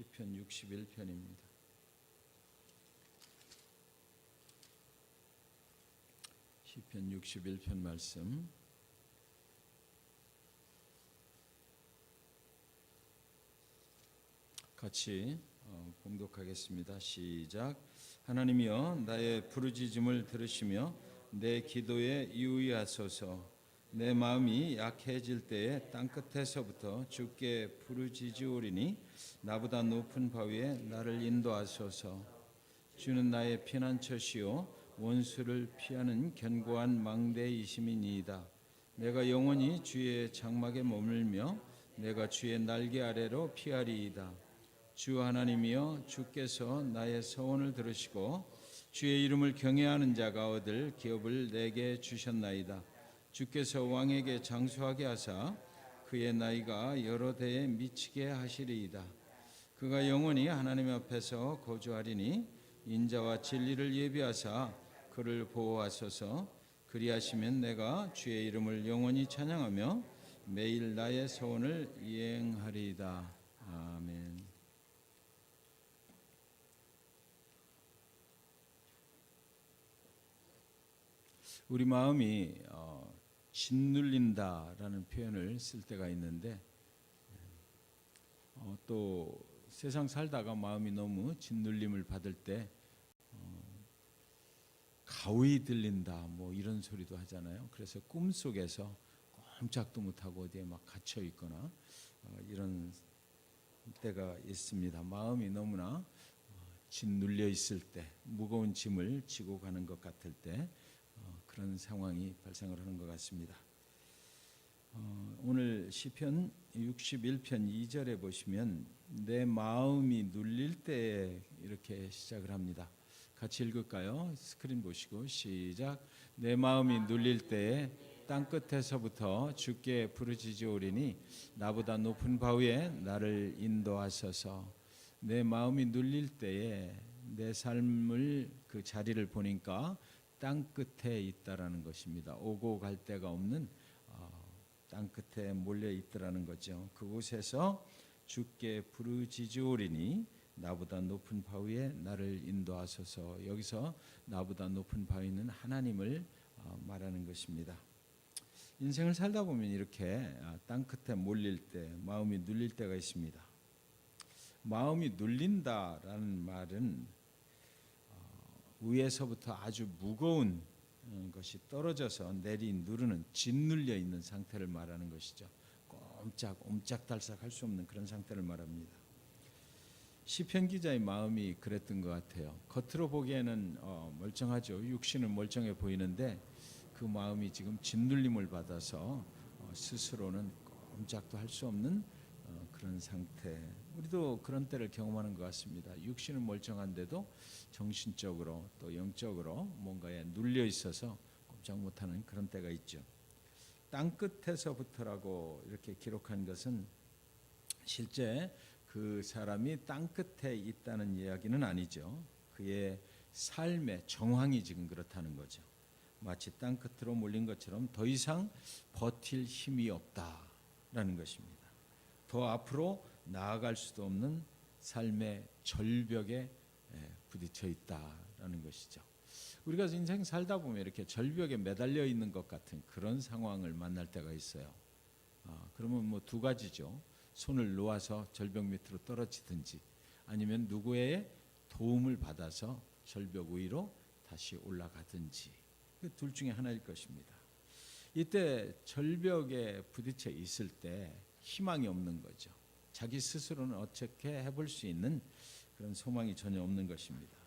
시편 61편입니다. 시편 61편 말씀 같이 어, 봉독하겠습니다. 시작. 하나님이여 나의 부르짖음을 들으시며 내 기도에 유의하소서. 내 마음이 약해질 때에 땅 끝에서부터 주께 부르짖으오리니 나보다 높은 바위에 나를 인도하소서. 주는 나의 피난처시요 원수를 피하는 견고한 망대이심이니이다. 내가 영원히 주의 장막에 머물며 내가 주의 날개 아래로 피하리이다. 주 하나님이여 주께서 나의 서원을 들으시고 주의 이름을 경외하는 자가 얻을 기업을 내게 주셨나이다. 주께서 왕에게 장수하게 하사 그의 나이가 여러 대에 미치게 하시리이다. 그가 영원히 하나님 앞에서 거주하리니 인자와 진리를 예비하사 그를 보호하소서 그리하시면 내가 주의 이름을 영원히 찬양하며 매일 나의 소원을 이행하리이다. 아멘. 우리 마음이 어, 짓눌린다라는 표현을 쓸 때가 있는데 어, 또 세상 살다가 마음이 너무 짓눌림을 받을 때 어, 가위 들린다 뭐 이런 소리도 하잖아요. 그래서 꿈 속에서 꼼짝도 못하고 어디에 막 갇혀 있거나 어, 이런 때가 있습니다. 마음이 너무나 어, 짓눌려 있을 때 무거운 짐을 지고 가는 것 같을 때 어, 그런 상황이 발생을 하는 것 같습니다. 어, 오늘 시편 61편 2절에 보시면 내 마음이 눌릴 때에 이렇게 시작을 합니다. 같이 읽을까요? 스크린 보시고 시작. 내 마음이 눌릴 때에 땅 끝에서부터 주께 부르짖으오리니 나보다 높은 바위에 나를 인도하소서. 내 마음이 눌릴 때에 내 삶을 그 자리를 보니까 땅 끝에 있다라는 것입니다. 오고 갈 데가 없는 어, 땅 끝에 몰려 있더라는 거죠. 그곳에서 주께 부르짖으오리니 나보다 높은 바위에 나를 인도하소서. 여기서 나보다 높은 바위는 하나님을 어, 말하는 것입니다. 인생을 살다 보면 이렇게 아, 땅 끝에 몰릴 때, 마음이 눌릴 때가 있습니다. 마음이 눌린다라는 말은 위에서부터 아주 무거운 어, 것이 떨어져서 내리 누르는 짓눌려 있는 상태를 말하는 것이죠. 꼼짝 옴짝 달싹 할 수 없는 그런 상태를 말합니다. 시편 기자의 마음이 그랬던 것 같아요. 겉으로 보기에는 어, 멀쩡하죠. 육신은 멀쩡해 보이는데 그 마음이 지금 짓눌림을 받아서 어, 스스로는 꼼짝도 할 수 없는 어, 그런 상태. 우리도 그런 때를 경험하는 것 같습니다. 육신은 멀쩡한데도 정신적으로 또 영적으로 뭔가에 눌려 있어서 꼼짝 못하는 그런 때가 있죠. 땅 끝에서부터라고 이렇게 기록한 것은 실제 그 사람이 땅 끝에 있다는 이야기는 아니죠. 그의 삶의 정황이 지금 그렇다는 거죠. 마치 땅 끝으로 몰린 것처럼 더 이상 버틸 힘이 없다라는 것입니다. 더 앞으로 나아갈 수도 없는 삶의 절벽에 예, 부딪혀 있다라는 것이죠. 우리가 인생 살다 보면 이렇게 절벽에 매달려 있는 것 같은 그런 상황을 만날 때가 있어요. 아, 그러면 뭐 두 가지죠. 손을 놓아서 절벽 밑으로 떨어지든지 아니면 누구의 도움을 받아서 절벽 위로 다시 올라가든지 그 둘 중에 하나일 것입니다. 이때 절벽에 부딪혀 있을 때 희망이 없는 거죠. 자기 스스로는 어떻게 해볼 수 있는 그런 소망이 전혀 없는 것입니다.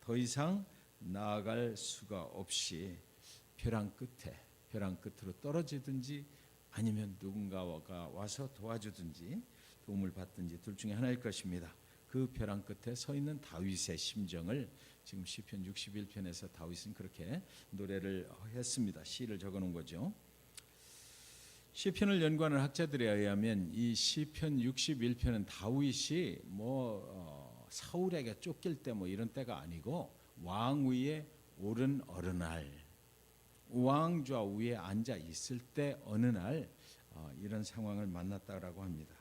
더 이상 나아갈 수가 없이 벼랑 끝에 벼랑 끝으로 떨어지든지 아니면 누군가가 와서 도와주든지 도움을 받든지 둘 중에 하나일 것입니다. 그 벼랑 끝에 서 있는 다윗의 심정을 지금 시편 61편에서 다윗은 그렇게 노래를 했습니다. 시를 적어 놓은 거죠. 시편을 연구하는 학자들에 의하면 이 시편 61편은 다윗이 뭐 어, 사울에게 쫓길 때 뭐 이런 때가 아니고 왕 위에 오른 어느 날 왕좌 위에 앉아 있을 때 어느 날 어, 이런 상황을 만났다라고 합니다.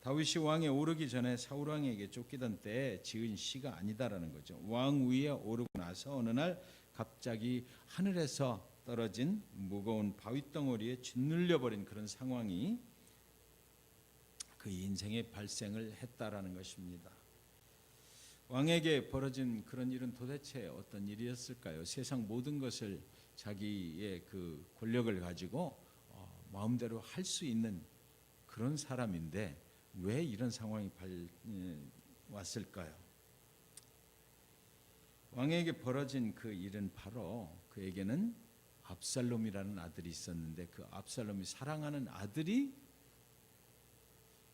다윗이 왕에 오르기 전에 사울 왕에게 쫓기던 때에 지은 시가 아니다라는 거죠. 왕 위에 오르고 나서 어느 날 갑자기 하늘에서 떨어진 무거운 바위 덩어리에 짓눌려 버린 그런 상황이 그 인생의 발생을 했다라는 것입니다. 왕에게 벌어진 그런 일은 도대체 어떤 일이었을까요? 세상 모든 것을 자기의 그 권력을 가지고 어, 마음대로 할 수 있는 그런 사람인데 왜 이런 상황이 발, 에, 왔을까요? 왕에게 벌어진 그 일은 바로 그에게는 압살롬이라는 아들이 있었는데 그 압살롬이 사랑하는 아들이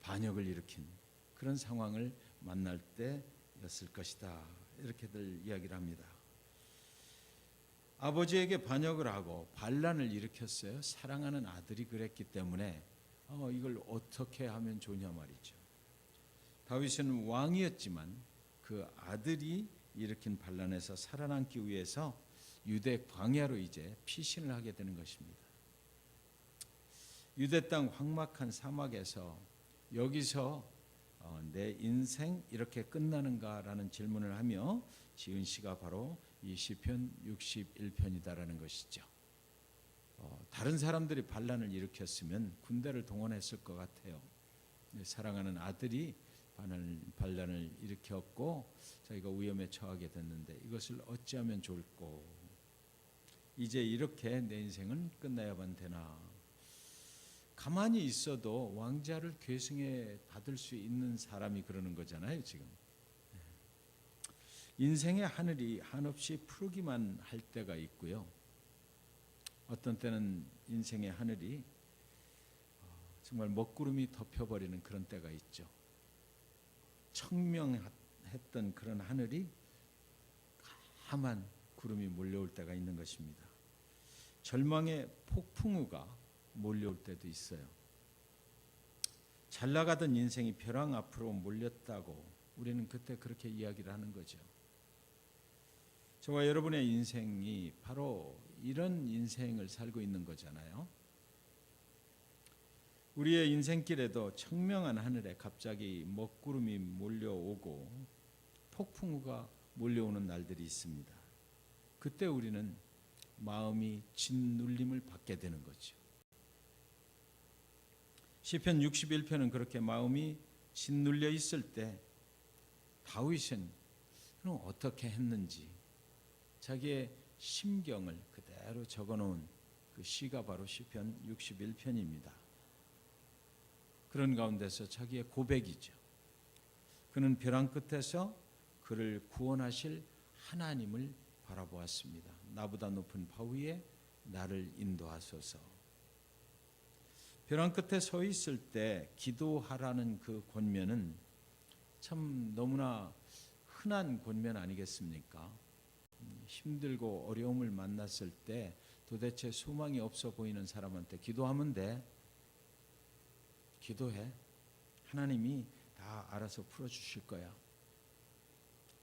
반역을 일으킨 그런 상황을 만날 때였을 것이다. 이렇게들 이야기를 합니다. 아버지에게 반역을 하고 반란을 일으켰어요. 사랑하는 아들이 그랬기 때문에 어, 이걸 어떻게 하면 좋냐 말이죠. 다윗은 왕이었지만 그 아들이 일으킨 반란에서 살아남기 위해서 유대 광야로 이제 피신을 하게 되는 것입니다. 유대 땅 황막한 사막에서 여기서 어, 내 인생 이렇게 끝나는가라는 질문을 하며 지은 시가 바로 이 시편 61편이다라는 것이죠. 어, 다른 사람들이 반란을 일으켰으면 군대를 동원했을 것 같아요. 사랑하는 아들이 반란을, 반란을 일으켰고 자기가 위험에 처하게 됐는데 이것을 어찌하면 좋을꼬. 이제 이렇게 내 인생은 끝나야만 되나. 가만히 있어도 왕자를 계승해 받을 수 있는 사람이 그러는 거잖아요, 지금. 인생의 하늘이 한없이 푸르기만 할 때가 있고요. 어떤 때는 인생의 하늘이 어, 정말 먹구름이 덮여버리는 그런 때가 있죠. 청명했던 그런 하늘이 까만 구름이 몰려올 때가 있는 것입니다. 절망의 폭풍우가 몰려올 때도 있어요. 잘 나가던 인생이 벼랑 앞으로 몰렸다고 우리는 그때 그렇게 이야기를 하는 거죠. 저와 여러분의 인생이 바로 이런 인생을 살고 있는 거잖아요. 우리의 인생길에도 청명한 하늘에 갑자기 먹구름이 몰려오고 폭풍우가 몰려오는 날들이 있습니다. 그때 우리는 마음이 짓눌림을 받게 되는 거죠. 시편 61편은 그렇게 마음이 짓눌려 있을 때 다윗은 그럼 어떻게 했는지 자기의 심경을 그대로 적어 놓은 그 시가 바로 시편 61편입니다. 그런 가운데서 자기의 고백이죠. 그는 벼랑 끝에서 그를 구원하실 하나님을 바라보았습니다. 나보다 높은 바위에 나를 인도하소서. 벼랑 끝에 서 있을 때 기도하라는 그 권면은 참 너무나 흔한 권면 아니겠습니까? 힘들고 어려움을 만났을 때 도대체 소망이 없어 보이는 사람한테 기도하면 돼. 기도해. 하나님이 다 알아서 풀어주실 거야.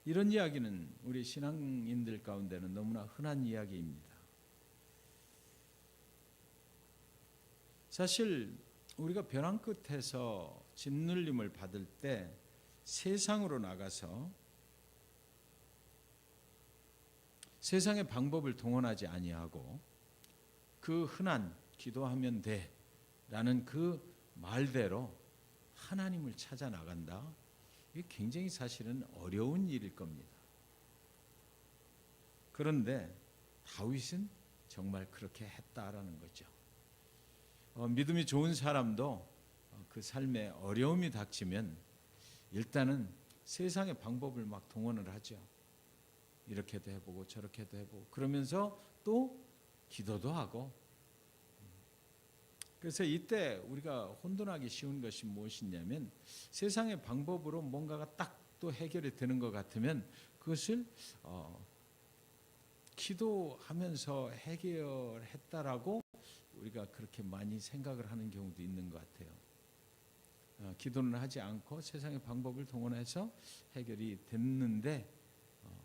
이런 이야기는 우리 신앙인들 가운데는 너무나 흔한 이야기입니다. 사실 우리가 벼랑 끝에서 짓눌림을 받을 때 세상으로 나가서 세상의 방법을 동원하지 아니하고 그 흔한 기도하면 돼라는 그 말대로 하나님을 찾아 나간다. 이게 굉장히 사실은 어려운 일일 겁니다. 그런데 다윗은 정말 그렇게 했다라는 거죠. 어, 믿음이 좋은 사람도 어, 그 삶에 어려움이 닥치면 일단은 세상의 방법을 막 동원을 하죠. 이렇게도 해보고 저렇게도 해보고 그러면서 또 기도도 하고 그래서 이때 우리가 혼돈하기 쉬운 것이 무엇이냐면 세상의 방법으로 뭔가가 딱 또 해결이 되는 것 같으면 그것을 어, 기도하면서 해결했다라고 우리가 그렇게 많이 생각을 하는 경우도 있는 것 같아요. 어, 기도는 하지 않고 세상의 방법을 동원해서 해결이 됐는데 어,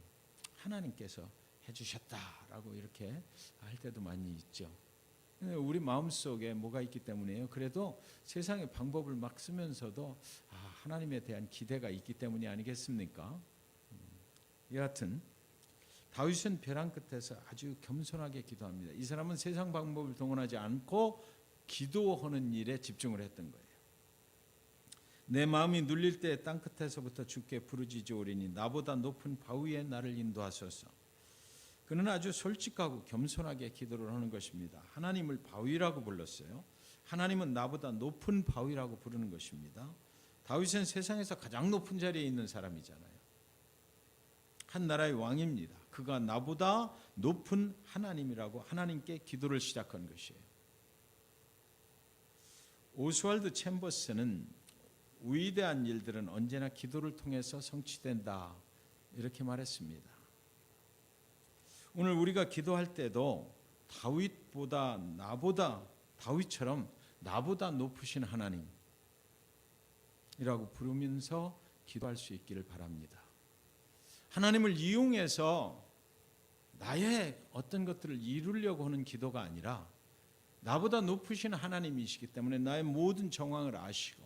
하나님께서 해주셨다라고 이렇게 할 때도 많이 있죠. 우리 마음 속에 뭐가 있기 때문에요. 그래도 세상의 방법을 막 쓰면서도 아, 하나님에 대한 기대가 있기 때문이 아니겠습니까? 음, 여하튼 다윗은 벼랑 끝에서 아주 겸손하게 기도합니다. 이 사람은 세상 방법을 동원하지 않고 기도하는 일에 집중을 했던 거예요. 내 마음이 눌릴 때 땅 끝에서부터 주께 부르짖으오리니 나보다 높은 바위에 나를 인도하소서. 그는 아주 솔직하고 겸손하게 기도를 하는 것입니다. 하나님을 바위라고 불렀어요. 하나님은 나보다 높은 바위라고 부르는 것입니다. 다윗은 세상에서 가장 높은 자리에 있는 사람이잖아요. 한 나라의 왕입니다. 그가 나보다 높은 하나님이라고 하나님께 기도를 시작한 것이에요. 오스왈드 챔버스는 위대한 일들은 언제나 기도를 통해서 성취된다 이렇게 말했습니다. 오늘 우리가 기도할 때도 다윗보다 나보다 다윗처럼 나보다 높으신 하나님이라고 부르면서 기도할 수 있기를 바랍니다. 하나님을 이용해서 나의 어떤 것들을 이루려고 하는 기도가 아니라 나보다 높으신 하나님이시기 때문에 나의 모든 정황을 아시고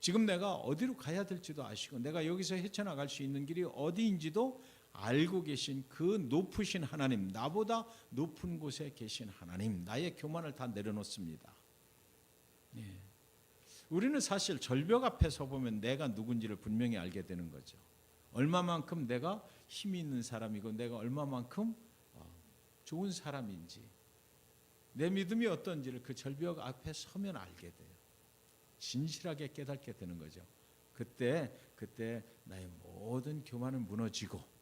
지금 내가 어디로 가야 될지도 아시고 내가 여기서 헤쳐나갈 수 있는 길이 어디인지도 알고 계신 그 높으신 하나님, 나보다 높은 곳에 계신 하나님, 나의 교만을 다 내려놓습니다. 예. 우리는 사실 절벽 앞에 서 보면 내가 누군지를 분명히 알게 되는 거죠. 얼마만큼 내가 힘이 있는 사람이고 내가 얼마만큼 어, 좋은 사람인지 내 믿음이 어떤지를 그 절벽 앞에 서면 알게 돼요. 진실하게 깨닫게 되는 거죠. 그때 그때 나의 모든 교만은 무너지고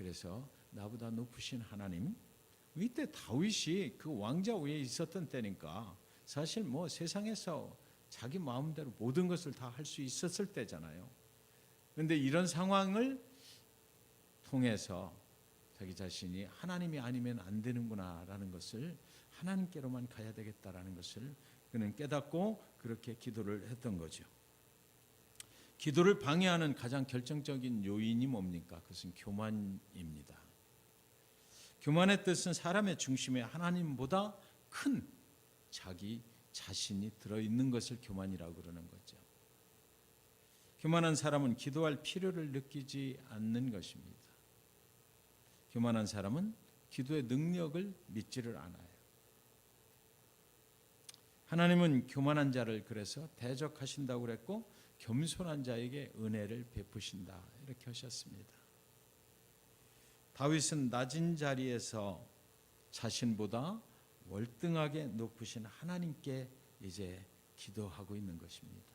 그래서 나보다 높으신 하나님 이때 다윗이 그 왕자 위에 있었던 때니까 사실 뭐 세상에서 자기 마음대로 모든 것을 다 할 수 있었을 때잖아요. 그런데 이런 상황을 통해서 자기 자신이 하나님이 아니면 안 되는구나라는 것을 하나님께로만 가야 되겠다라는 것을 그는 깨닫고 그렇게 기도를 했던 거죠. 기도를 방해하는 가장 결정적인 요인이 뭡니까? 그것은 교만입니다. 교만의 뜻은 사람의 중심에 하나님보다 큰 자기 자신이 들어있는 것을 교만이라고 그러는 거죠. 교만한 사람은 기도할 필요를 느끼지 않는 것입니다. 교만한 사람은 기도의 능력을 믿지를 않아요. 하나님은 교만한 자를 그래서 대적하신다고 그랬고 겸손한 자에게 은혜를 베푸신다 이렇게 하셨습니다. 다윗은 낮은 자리에서 자신보다 월등하게 높으신 하나님께 이제 기도하고 있는 것입니다.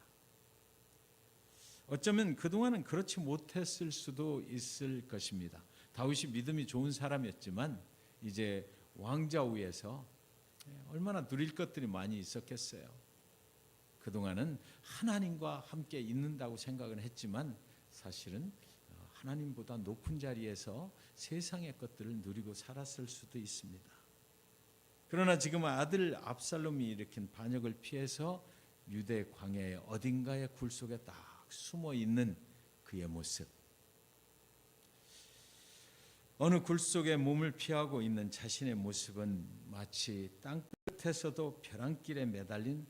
어쩌면 그동안은 그렇지 못했을 수도 있을 것입니다. 다윗이 믿음이 좋은 사람이었지만 이제 왕자 위에서 얼마나 누릴 것들이 많이 있었겠어요. 그동안은 하나님과 함께 있는다고 생각은 했지만 사실은 어, 하나님보다 높은 자리에서 세상의 것들을 누리고 살았을 수도 있습니다. 그러나 지금 아들 압살롬이 일으킨 반역을 피해서 유대 광야의 어딘가의 굴 속에 딱 숨어 있는 그의 모습. 어느 굴 속에 몸을 피하고 있는 자신의 모습은 마치 땅 끝에서도 벼랑길에 매달린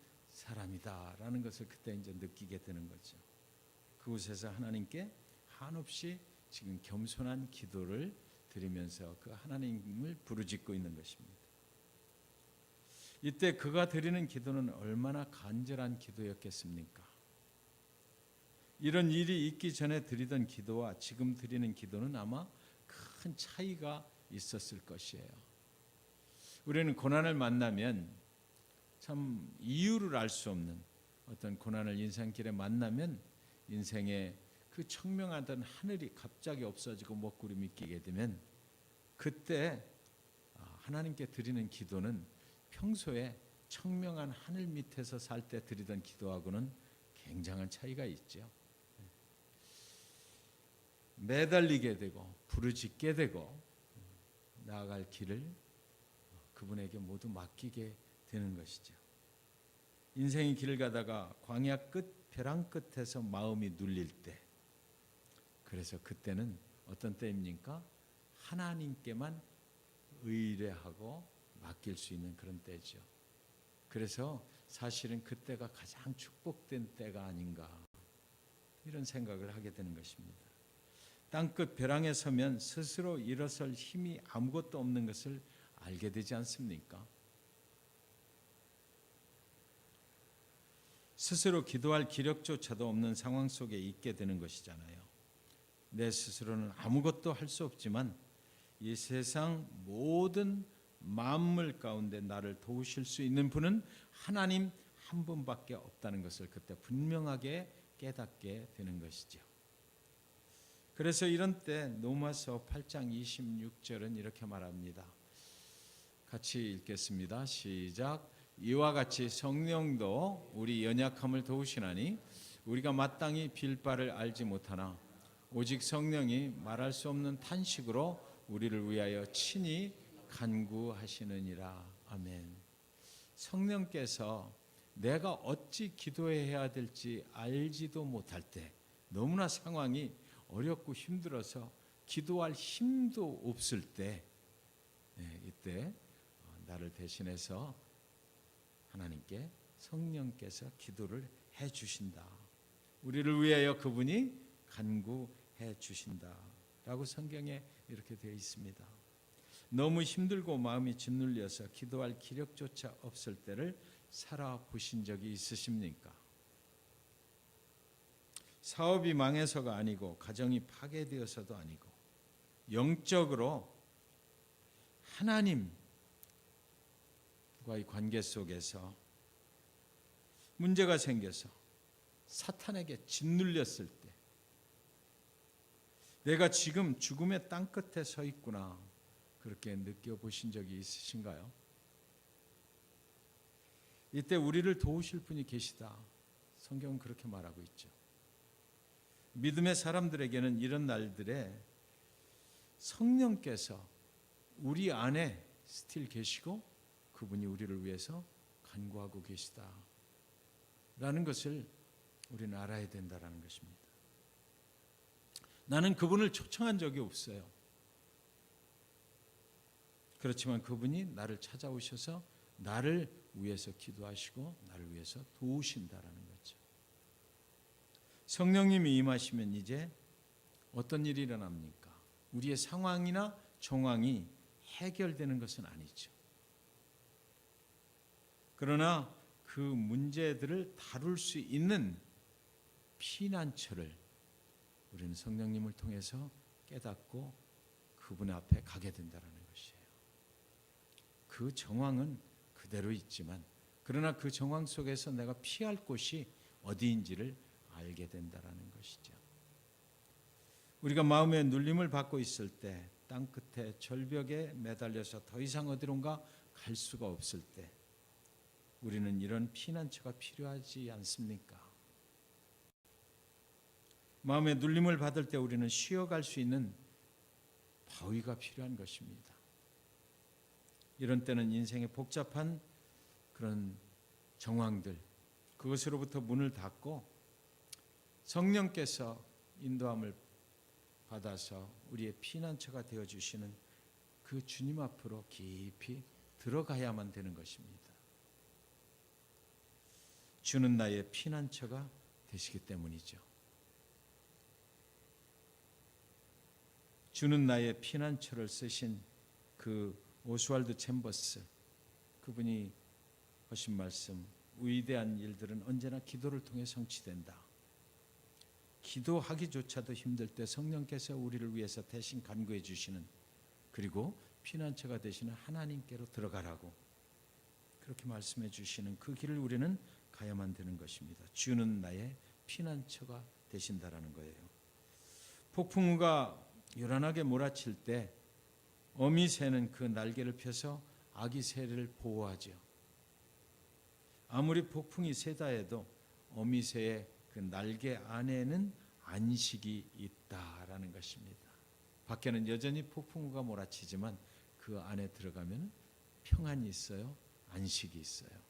사람이다라는 것을 그때 이제 느끼게 되는 거죠. 그곳에서 하나님께 한없이 지금 겸손한 기도를 드리면서 그 하나님을 부르짖고 있는 것입니다. 이때 그가 드리는 기도는 얼마나 간절한 기도였겠습니까? 이런 일이 있기 전에 드리던 기도와 지금 드리는 기도는 아마 큰 차이가 있었을 것이에요. 우리는 고난을 만나면 참 이유를 알 수 없는 어떤 고난을 인생길에 만나면 인생의 그 청명하던 하늘이 갑자기 없어지고 먹구름이 끼게 되면 그때 아, 하나님께 드리는 기도는 평소에 청명한 하늘 밑에서 살 때 드리던 기도하고는 굉장한 차이가 있죠. 매달리게 되고 부르짖게 되고 나아갈 길을 그분에게 모두 맡기게 되는 것이죠. 인생의 길을 가다가 광야 끝 벼랑 끝에서 마음이 눌릴 때 그래서 그때는 어떤 때입니까? 하나님께만 의뢰하고 맡길 수 있는 그런 때죠. 그래서 사실은 그때가 가장 축복된 때가 아닌가 이런 생각을 하게 되는 것입니다. 땅끝 벼랑에 서면 스스로 일어설 힘이 아무것도 없는 것을 알게 되지 않습니까? 스스로 기도할 기력조차도 없는 상황 속에 있게 되는 것이잖아요. 내 스스로는 아무것도 할 수 없지만 이 세상 모든 만물 가운데 나를 도우실 수 있는 분은 하나님 한 분밖에 없다는 것을 그때 분명하게 깨닫게 되는 것이죠. 그래서 이런 때 로마서 8장 26절은 이렇게 말합니다. 같이 읽겠습니다. 시작. 이와 같이 성령도 우리 연약함을 도우시나니 우리가 마땅히 빌 바를 알지 못하나 오직 성령이 말할 수 없는 탄식으로 우리를 위하여 친히 간구하시느니라. 아멘. 성령께서 내가 어찌 기도해야 될지 알지도 못할 때 너무나 상황이 어렵고 힘들어서 기도할 힘도 없을 때 네, 이때 어, 나를 대신해서 하나님께 성령께서 기도를 해 주신다. 우리를 위하여 그분이 간구해 주신다라고 성경에 이렇게 되어 있습니다. 너무 힘들고 마음이 짓눌려서 기도할 기력조차 없을 때를 살아보신 적이 있으십니까? 사업이 망해서가 아니고 가정이 파괴되어서도 아니고 영적으로 하나님 과의 관계 속에서 문제가 생겨서 사탄에게 짓눌렸을 때 내가 지금 죽음의 땅 끝에 서 있구나 그렇게 느껴보신 적이 있으신가요? 이때 우리를 도우실 분이 계시다. 성경은 그렇게 말하고 있죠. 믿음의 사람들에게는 이런 날들에 성령께서 우리 안에 스틸 계시고 그분이 우리를 위해서 간구하고 계시다. 라는 것을 우리는 알아야 된다라는 것입니다. 나는 그분을 초청한 적이 없어요. 그렇지만 그분이 나를 찾아오셔서 나를 위해서 기도하시고 나를 위해서 도우신다라는 거죠. 성령님이 임하시면 이제 어떤 일이 일어납니까? 우리의 상황이나 정황이 해결되는 것은 아니죠. 그러나 그 문제들을 다룰 수 있는 피난처를 우리는 성령님을 통해서 깨닫고 그분 앞에 가게 된다는 것이에요. 그 정황은 그대로 있지만 그러나 그 정황 속에서 내가 피할 곳이 어디인지를 알게 된다라는 것이죠. 우리가 마음의 눌림을 받고 있을 때 땅 끝에 절벽에 매달려서 더 이상 어디론가 갈 수가 없을 때 우리는 이런 피난처가 필요하지 않습니까? 마음의 눌림을 받을 때 우리는 쉬어갈 수 있는 바위가 필요한 것입니다. 이런 때는 인생의 복잡한 그런 정황들 그것으로부터 문을 닫고 성령께서 인도함을 받아서 우리의 피난처가 되어 주시는 그 주님 앞으로 깊이 들어가야만 되는 것입니다. 주는 나의 피난처가 되시기 때문이죠. 주는 나의 피난처를 쓰신 그 오스왈드 챔버스 그분이 하신 말씀 위대한 일들은 언제나 기도를 통해 성취된다. 기도하기조차도 힘들 때 성령께서 우리를 위해서 대신 간구해 주시는 그리고 피난처가 되시는 하나님께로 들어가라고 그렇게 말씀해 주시는 그 길을 우리는 가야만 되는 것입니다. 주는 나의 피난처가 되신다라는 거예요. 폭풍우가 요란하게 몰아칠 때 어미 새는 그 날개를 펴서 아기 새를 보호하죠. 아무리 폭풍이 세다 해도 어미 새의 그 날개 안에는 안식이 있다라는 것입니다. 밖에는 여전히 폭풍우가 몰아치지만 그 안에 들어가면 평안이 있어요. 안식이 있어요.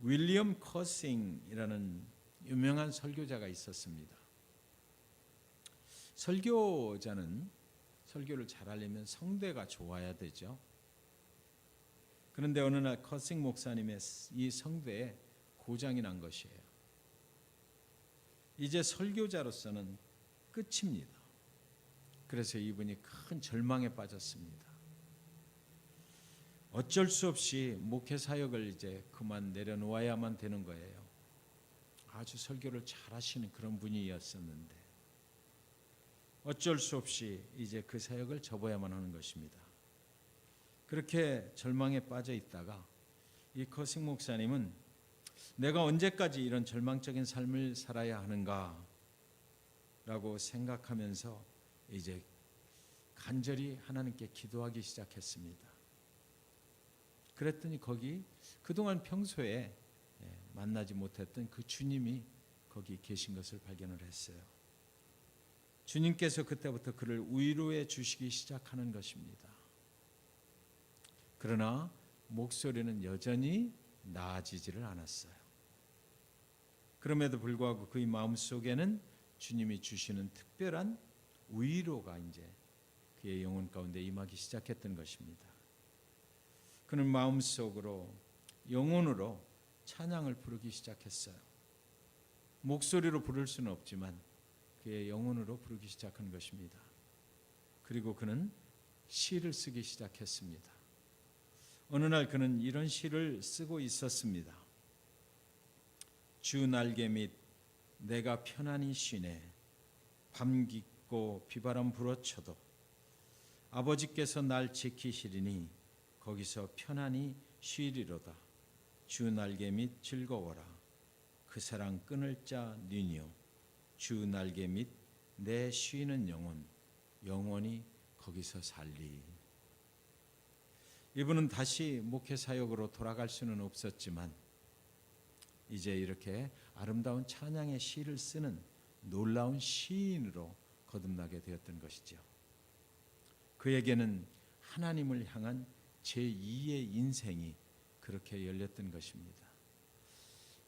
윌리엄 커싱이라는 유명한 설교자가 있었습니다. 설교자는 설교를 잘하려면 성대가 좋아야 되죠. 그런데 어느 날 커싱 목사님의 이 성도에 고장이 난 것이에요. 이제 설교자로서는 끝입니다. 그래서 이분이 큰 절망에 빠졌습니다. 어쩔 수 없이 목회 사역을 이제 그만 내려놓아야만 되는 거예요. 아주 설교를 잘하시는 그런 분이었었는데 어쩔 수 없이 이제 그 사역을 접어야만 하는 것입니다. 그렇게 절망에 빠져 있다가 이 커싱 목사님은 내가 언제까지 이런 절망적인 삶을 살아야 하는가 라고 생각하면서 이제 간절히 하나님께 기도하기 시작했습니다. 그랬더니 거기 그동안 평소에 예, 만나지 못했던 그 주님이 거기 계신 것을 발견을 했어요. 주님께서 그때부터 그를 위로해 주시기 시작하는 것입니다. 그러나 목소리는 여전히 나아지지를 않았어요. 그럼에도 불구하고 그의 마음 속에는 주님이 주시는 특별한 위로가 이제 그의 영혼 가운데 임하기 시작했던 것입니다. 그는 마음 속으로 영혼으로 찬양을 부르기 시작했어요. 목소리로 부를 수는 없지만 그의 영혼으로 부르기 시작한 것입니다. 그리고 그는 시를 쓰기 시작했습니다. 어느 날 그는 이런 시를 쓰고 있었습니다. 주 날개 및 내가 편안히 쉬네 밤 깊고 비바람 불어쳐도 아버지께서 날 지키시리니 거기서 편안히 쉬리로다. 주 날개 및 즐거워라. 그 사랑 끊을 자 니니요 주 날개 및 내 쉬는 영혼 영원히 거기서 살리. 이분은 다시 목회 사역으로 돌아갈 수는 없었지만 이제 이렇게 아름다운 찬양의 시를 쓰는 놀라운 시인으로 거듭나게 되었던 것이죠. 그에게는 하나님을 향한 제2의 인생이 그렇게 열렸던 것입니다.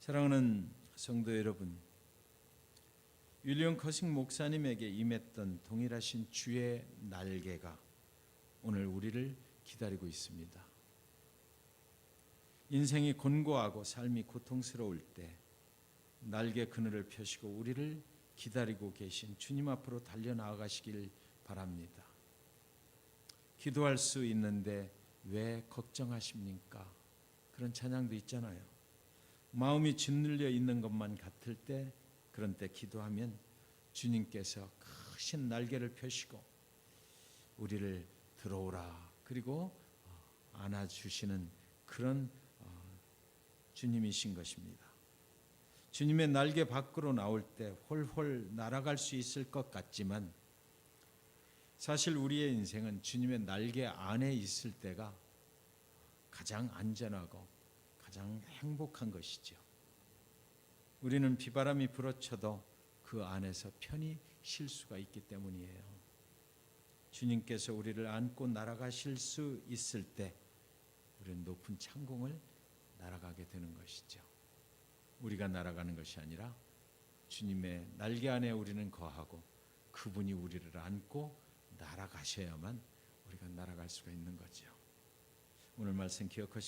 사랑하는 성도 여러분, 윌리엄 커싱 목사님에게 임했던 동일하신 주의 날개가 오늘 우리를 기다리고 있습니다. 인생이 곤고하고 삶이 고통스러울 때 날개 그늘을 펴시고 우리를 기다리고 계신 주님 앞으로 달려 나아가시길 바랍니다. 기도할 수 있는데 왜 걱정하십니까? 그런 찬양도 있잖아요. 마음이 짓눌려 있는 것만 같을 때 그런 때 기도하면 주님께서 크신 날개를 펴시고 우리를 들어오라 그리고 안아주시는 그런 어, 주님이신 것입니다. 주님의 날개 밖으로 나올 때 홀홀 날아갈 수 있을 것 같지만 사실 우리의 인생은 주님의 날개 안에 있을 때가 가장 안전하고 가장 행복한 것이죠. 우리는 비바람이 불어쳐도 그 안에서 편히 쉴 수가 있기 때문이에요. 주님께서 우리를 안고 날아가실 수 있을 때 우리는 높은 창공을 날아가게 되는 것이죠. 우리가 날아가는 것이 아니라 주님의 날개 안에 우리는 거하고 그분이 우리를 안고 날아가셔야만 우리가 날아갈 수가 있는 거죠. 오늘 말씀 기억하시